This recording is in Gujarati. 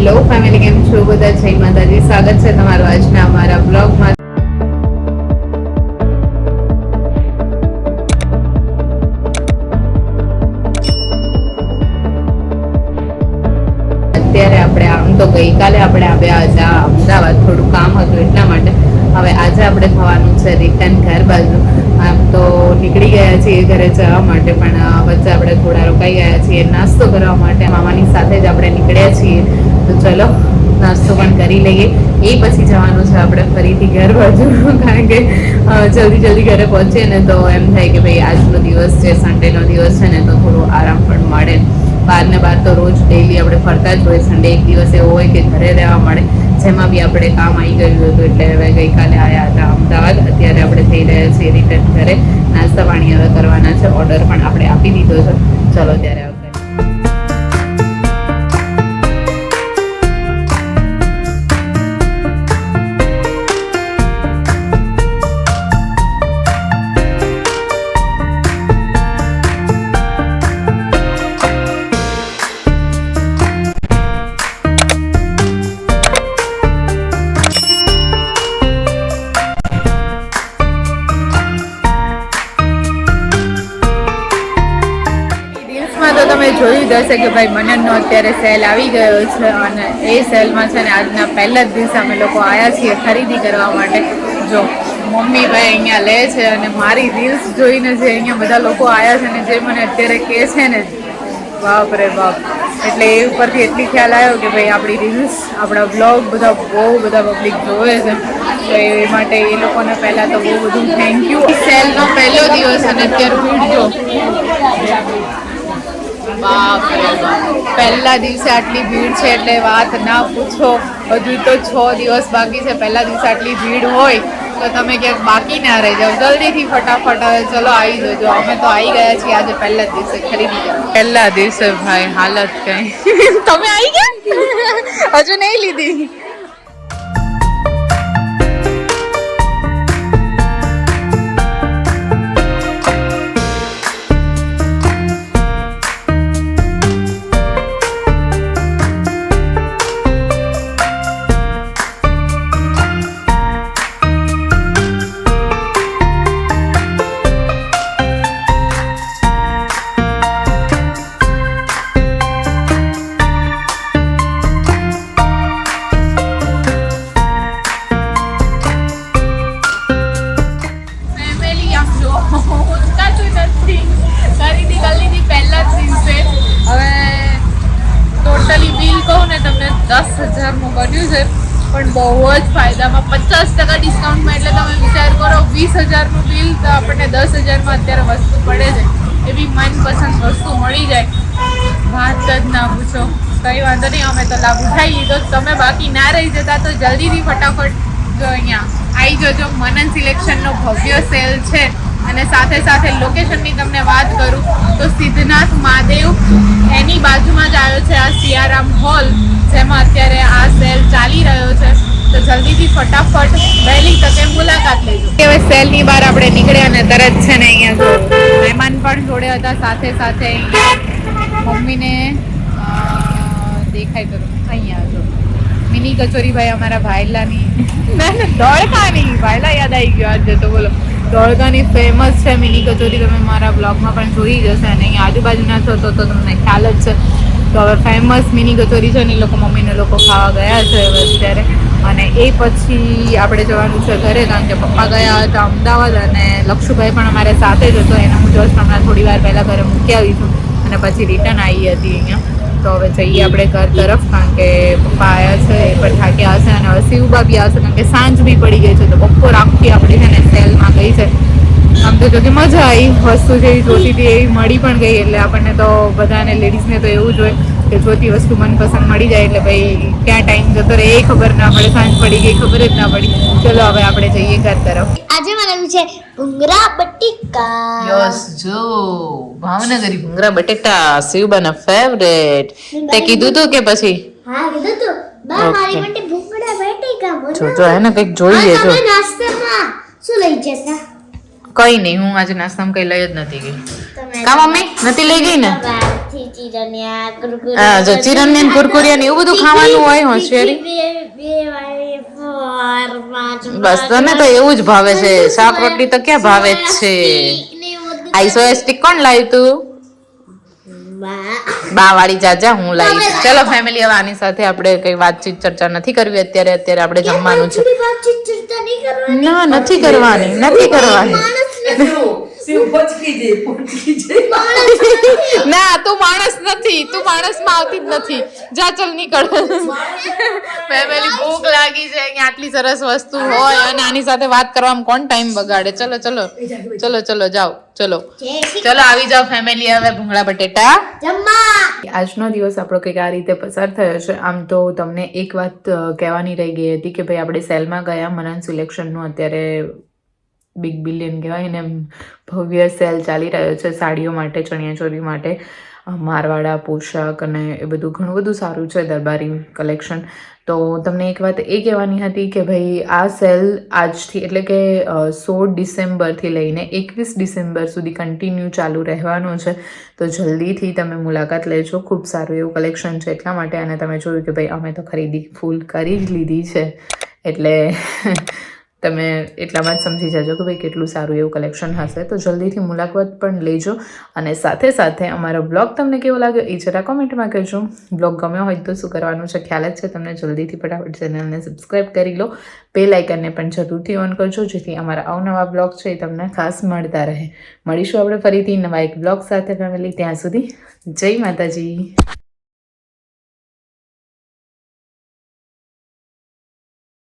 હેલો, ફેમિલી કેમ છો? બધા જય માતાજી. સ્વાગત છે તમારું આજના અમારા બ્લોગમાં. અત્યારે આપણે આમ તો ગઈકાલે આપણે આવ્યા હતા, અમદાવાદ થોડું કામ હતું એટલા માટે. હવે આજે આપણે થવાનું છે રિટર્ન ઘર બાજુ. આમ તો નીકળી ગયા છીએ ઘરે જવા માટે, પણ વચ્ચે આપણે થોડા રોકાઈ ગયા છીએ. નાસ્તો કરવા માટે મામાની સાથે જ આપણે નીકળ્યા છીએ. તો ચલો, નાસ્તો પણ કરી લઈએ. એ પછી જવાનું છે આપણે ફરીથી ઘર બાજુ કારણ કે જલ્દી જલ્દી ઘરે પહોંચીએ ને તો એમ થાય કે ભાઈ આજનો દિવસ છે સન્ડેનો દિવસ છે ને તો થોડો આરામ પણ મળે. બાર બાર તો રોજ ડેઈલી આપણે ફરતા જ હોય. સન્ડે એક દિવસ એવો હોય કે ઘરે રહેવા મળે. જેમાં બી આપણે કામ આવી ગયું હતું એટલે હવે ગઈકાલે આવ્યા હતા અમદાવાદ. અત્યારે આપણે થઈ રહ્યા છીએ રિટર્ન ઘરે. નાસ્તા પાણી હવે કરવાના છે. ઓર્ડર પણ આપણે આપી દીધો છે. ચલો ત્યારે હશે કે ભાઈ મનનનો અત્યારે સેલ આવી ગયો છે અને એ સેલમાં છે ને આજના પહેલા જ દિવસે અમે લોકો આવ્યા છીએ ખરીદી કરવા માટે. જો મમ્મી ભાઈ અહીંયા લે છે અને મારી રીલ્સ જોઈને જે અહીંયા બધા લોકો આવ્યા છે ને જે મને અત્યારે કહે છે ને, બાપ રે બાપ. એટલે એ ઉપરથી એટલી ખ્યાલ આવ્યો કે ભાઈ આપણી રીલ્સ, આપણા બ્લોગ બધા બહુ બધા પબ્લિક જોવે છે. તો એ માટે એ લોકોને પહેલાં તો બહુ બધું થેન્ક યુ સેલનો પહેલો દિવસ અને અત્યારે જો બાપ. પહેલા દિવસે આટલી ભીડ છે એટલે વાત ના પૂછો. હજુ તો છ દિવસ બાકી છે. પહેલા દિવસે આટલી ભીડ હોય તો તમે ક્યાંક બાકી ના રહી જાઓ. જલ્દીથી ફટાફટ હવે ચલો આવી જજો. અમે તો આવી ગયા છીએ આજે પહેલા દિવસે ખરીદી પહેલા દિવસે ભાઈ હાલત કઈ. તમે આવી ગયા? હજુ નહીં લીધી. તમને દસ હજારનું બન્યું છે, પણ બહુ જ ફાયદામાં. પચાસ ટકા ડિસ્કાઉન્ટમાં એટલે તમે વિચાર કરો, વીસ હજારનું બિલ તો આપણને દસ હજારમાં અત્યારે વસ્તુ પડે છે. એવી મનપસંદ વસ્તુ મળી જાય. વાત જ ના પૂછો. કંઈ વાંધો નહીં, અમે તો લાભ ઉઠાવી લીધો. તમે બાકી ના રહી જતા તો જલ્દીથી ફટાફટ જો અહીંયા આવી જજો. મનન સિલેક્શનનો ભવ્ય સેલ છે. અને સાથે સાથે લોકેશનની તમને વાત કરું તો સિદ્ધનાથ મહાદેવ એની બાજુમાં જ આવ્યો છે આ સિયારામ હોલ જેમાં અત્યારે આ સેલ ચાલી રહ્યો છે. તો જલ્દીથી ફટાફટ વહેલી તકે મુલાકાત લેજો. હવે સેલની બહાર આપણે નીકળ્યા અને તરત છે ને અહીંયા જો મહેમાન પણ જોડે હતા સાથે સાથે અહીંયા મમ્મીને અ, દેખાય કરું અહીંયા જો મિની કચોરી ભાઈ અમારા ભાઈલાની ના ના ધોળકાની ભાઈલા યાદ આવી ગયો આજે તો બોલો. ધોળકાની ફેમસ છે મિની કચોરી, તમે મારા બ્લોગમાં પણ જોઈ જશે અને અહીંયા આજુબાજુના છો તો તમને ખ્યાલ જ છે. તો હવે ફેમસ મિની કચોરી છે ને એ લોકો મમ્મીને લોકો ખાવા ગયા છે હવે અત્યારે. અને એ પછી આપણે જવાનું છે ઘરે, કારણ કે પપ્પા ગયા હતા અમદાવાદ અને લક્ષુભાઈ પણ અમારે સાથે જ હતો. એને હું જસ્ટ હમણાં થોડી વાર પહેલાં ઘરે મૂકી આવી છું અને પછી રિટર્ન આવી હતી અહીંયા. તો હવે જઈએ આપણે ઘર તરફ, કારણ કે પપ્પા આવ્યા છે, એ પણ થાક્યા હશે અને હવે શિવબા બી આવશે કારણ કે સાંજ બી પડી ગઈ છે તો બપોર આખી આપણી છે ને સેલમાં ગઈ છે. આમ તો જોકે મજા આવી વસ્તુ જેવી જોતી હતી એવી મળી પણ ગઈ એટલે આપણને તો બધાને લેડીઝને તો એવું જ હોય કે જોતી વસ્તુ મનપસંદ મળી જાય એટલે ભાઈ ક્યાં ટાઈમ જતો રહે એ ખબર ના પડે સાંજ પડી ગઈ ખબર જ ના પડી. ચલો હવે આપણે જઈએ ઘર તરફ. આજે મને છે ભૂંગરા બટેકા. યસ જો ભાવનગરી ભૂંગરા બટેકા શિવબાના ફેવરેટ તે કીધું તું કે પછી? હા કીધું તું. બા મારી માટે જો જો એને કંઈક જોઈએ જો. તમે નાસ્તામાં શું લઈ જતા? કઈ નહીં હું આજે નાસ્તામાં કઈ લઈ જ નથી ગઈ. કા મમ્મી? નથી લઈ ગઈ ને? ચીરનિયા હા જો ચિરન્યન કુરકુરિયા ને એવું બધું ખાવાનું હોય હોશિયારી બસ તને તો એવું જ ભાવે છે. શાક રોટલી તો ક્યાં ભાવે જ છે? આઈસો સોયા કોણ લાવ્યું તું? બા. વાળી જાજા હું લાવીશ ચલો ફેમિલી હવે આની સાથે આપણે કઈ વાતચીત ચર્ચા નથી કરવી. અત્યારે અત્યારે આપણે જમવાનું છે. ના નથી કરવાની નથી કરવાની. શિવ પચકી જઈ પચકી જઈ. ના તું માણસ નથી તું માણસમાં આવતી જ નથી. જા ચલ નીકળ. ફેમિલી ભૂખ લાગી છે અહીંયા આટલી સરસ વસ્તુ હોય અને આની સાથે વાત કરવામાં કોણ ટાઈમ બગાડે? ચલો ચલો. ચલો ચલો જાઓ. ચલો. ચલો આવી જાઓ ફેમિલી હવે ભૂંગળા બટેટા. આજનો દિવસ આપણો કંઈક આ રીતે પસાર થયો છે. આમ તો તમને એક વાત કહેવાની રહી ગઈ હતી કે ભાઈ આપણે સેલમાં ગયા મનન સિલેક્શનનું અત્યારે બિગ બિલિયન કહેવાય ને ભવ્ય સેલ ચાલી રહ્યો છે સાડીઓ માટે ચણિયાચોળી માટે મારવાડા, પોશાક અને એ બધું ઘણું બધું સારું છે દરબારી કલેક્શન તો તમને એક વાત એ કહેવાની હતી કે ભાઈ આ સેલ આજથી એટલે કે સોળ ડિસેમ્બરથી લઈને એકવીસ ડિસેમ્બર સુધી કન્ટિન્યુ ચાલુ રહેવાનો છે. તો જલ્દીથી તમે મુલાકાત લેજો. ખૂબ સારું એવું કલેક્શન છે એટલા માટે અને તમે જોયું કે ભાઈ અમે તો ખરીદી, ફૂલ કરી જ લીધી છે. એટલે તમે એટલામાં જ સમજી જજો કે ભાઈ કેટલું સારું એવું કલેક્શન હશે. તો જલ્દીથી મુલાકાત પણ લેજો અને સાથે સાથે અમારો બ્લોગ તમને કેવો લાગ્યો એ જરા કોમેન્ટમાં કહેજો. બ્લોગ ગમ્યો હોય તો શું કરવાનું છે ખ્યાલ જ છે તમને જલ્દીથી ફટાફટ ચેનલને સબસ્ક્રાઈબ કરી લો. બે લાઇકનને પણ જરૂરથી ઓન કરજો જેથી અમારા અવનવા બ્લોગ છે એ તમને ખાસ મળતા રહે. મળીશું આપણે ફરીથી નવા એક બ્લોગ સાથે ફેમિલી ત્યાં સુધી જય માતાજી.